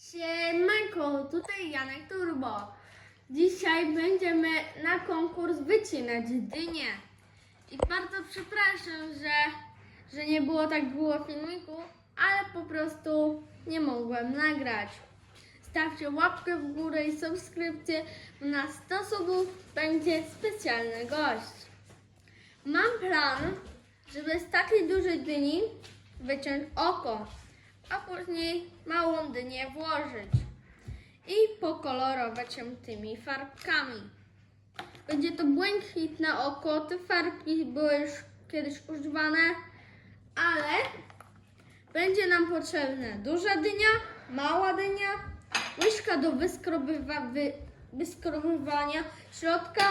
Siemanko, tutaj Janek Turbo. Dzisiaj będziemy na konkurs wycinać dynię. I bardzo przepraszam, że, że nie było tak długo filmiku, ale po prostu nie mogłem nagrać. Stawcie łapkę w górę i subskrypcję, na 100 subów będzie specjalny gość. Mam plan, żeby z takiej dużej dyni wyciąć oko, a później małą dynię włożyć i pokolorować ją tymi farbkami. Będzie to błękitne oko, te farbki były już kiedyś używane, ale będzie nam potrzebna duża dynia, mała dynia, łyżka do wyskrobywa, wy, wyskrobywania środka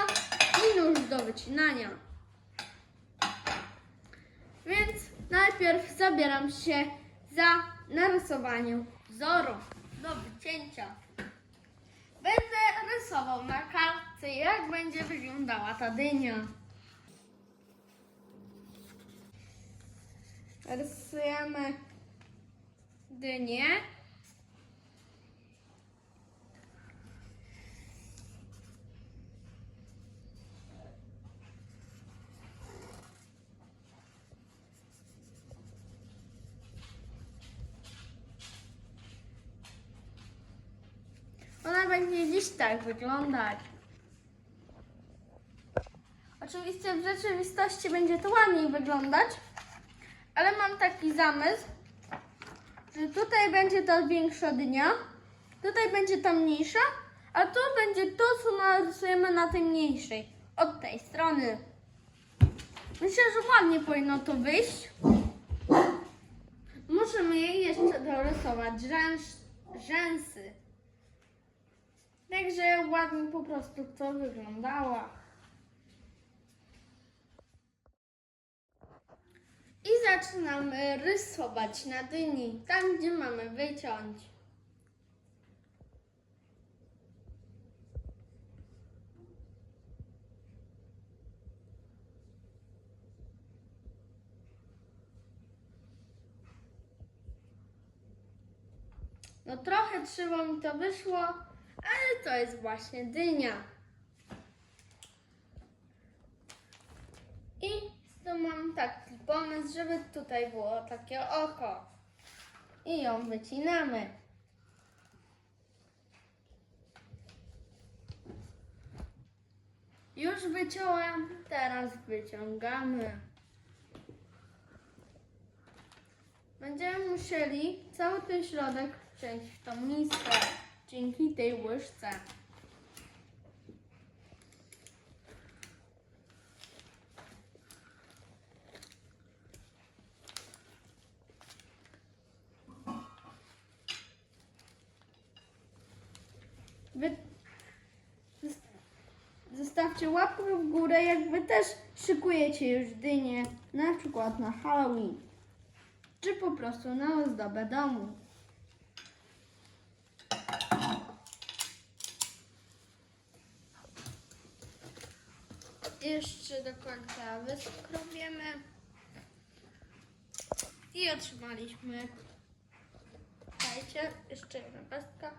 i nóż do wycinania. Więc najpierw zabieram się za narysowanie wzoru do wycięcia. Będę rysował na kartce, jak będzie wyglądała ta dynia. Rysujemy dynię. Ona będzie dziś tak wyglądać. Oczywiście w rzeczywistości będzie to ładniej wyglądać, ale mam taki zamysł, że tutaj będzie ta większa dnia, tutaj będzie ta mniejsza, a tu będzie to, co narysujemy na tej mniejszej, od tej strony. Myślę, że ładnie powinno to wyjść. Musimy jej jeszcze dorysować rzęs, rzęsy. Także ładnie po prostu to wyglądała. I zaczynamy rysować na dyni, tam gdzie mamy wyciąć. No trochę krzywo mi to wyszło, ale to jest właśnie dynia. I tu mam taki pomysł, żeby tutaj było takie oko. I ją wycinamy. Już wyciąłem, teraz wyciągamy. Będziemy musieli cały ten środek wziąć w tą miskę dzięki tej łyżce. Zostawcie łapkę w górę, jak wy też szykujecie już dynię, na przykład na Halloween, czy po prostu na ozdobę domu. Jeszcze do końca wyskrobiemy i otrzymaliśmy. Dajcie, jeszcze jedna pestka.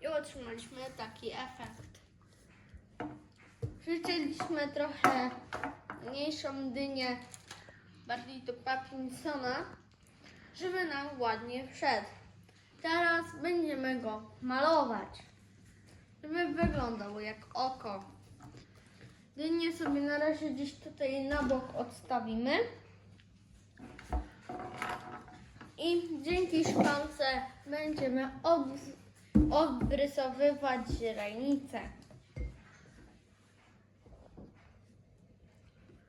I otrzymaliśmy taki efekt. Życzyliśmy trochę mniejszą dynię, bardziej do Pattinsona, żeby nam ładnie wszedł. Teraz będziemy go malować, żeby wyglądał jak oko. Dynię sobie na razie gdzieś tutaj na bok odstawimy. I dzięki szklance będziemy ob obrysowywać źrenicę.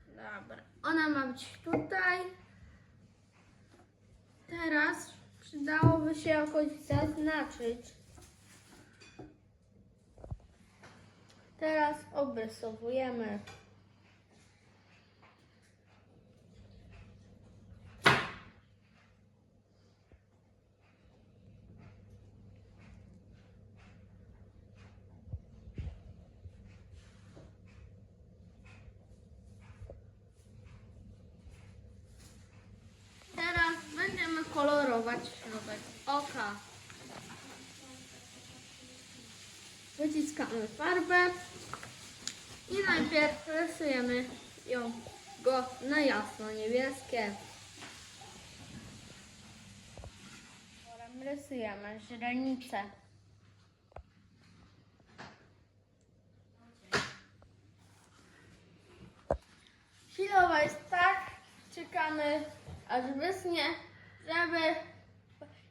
Dobra. Ona ma być tutaj. Teraz przydałoby się jakoś zaznaczyć. Teraz obrysowujemy. Kolorować środek oka. Wyciskamy farbę i najpierw rysujemy ją go na jasno niebieskie. Potem rysujemy źrenicę. Chwilowo jest tak, czekamy aż wysnie, żeby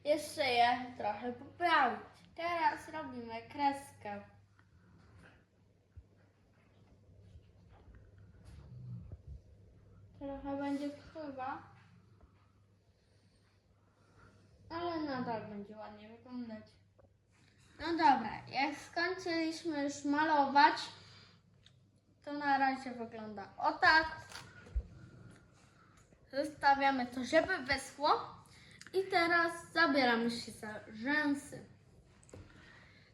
jeszcze je trochę poprawić. Teraz robimy kreskę. Trochę będzie krzywa, ale nadal będzie ładnie wyglądać. No dobra, jak skończyliśmy już malować, to na razie wygląda o tak. Zostawiamy to, żeby wyschło. I teraz zabieramy się za rzęsy.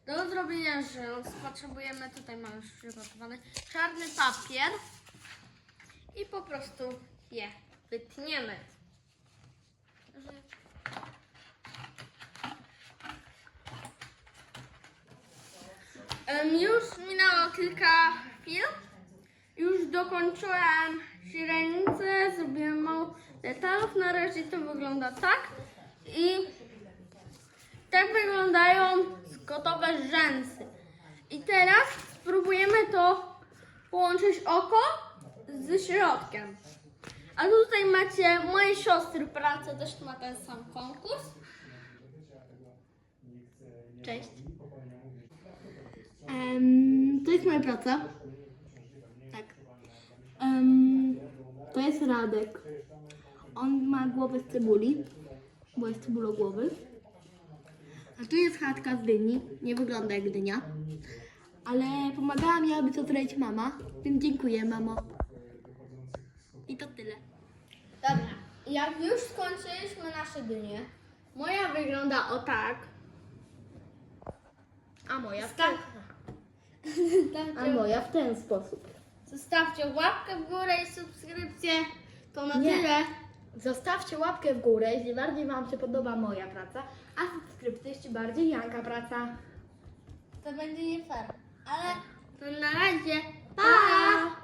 Do zrobienia rzęs potrzebujemy, tutaj mam już przygotowany czarny papier i po prostu je wytniemy. Em, Już minęło kilka chwil. Już dokończyłem źrenicę, zrobiłem mało detalów. Na razie to wygląda tak. I tak wyglądają gotowe rzęsy. I teraz spróbujemy to połączyć oko z środkiem. A tutaj macie moje siostry pracę, też ma ten sam konkurs. Cześć. Em, to jest moja praca. Tak. Em, to jest Radek. On ma głowę z cebuli, bo jest cebulogłowy. A tu jest chatka z dyni. Nie wygląda jak dynia. Ale pomagała mi, aby to zrobić mama. Więc dziękuję, mamo. I to tyle. Dobra, jak już skończyliśmy nasze dynie, moja wygląda o tak. A moja Tak. A Zostawcie, moja w ten sposób. zostawcie łapkę w górę i subskrypcję. To na Nie. tyle. Zostawcie łapkę w górę, jeśli bardziej Wam się podoba moja praca, a subskrypcja, jeśli bardziej Janka praca. To będzie nie fair. Ale to na razie. Pa!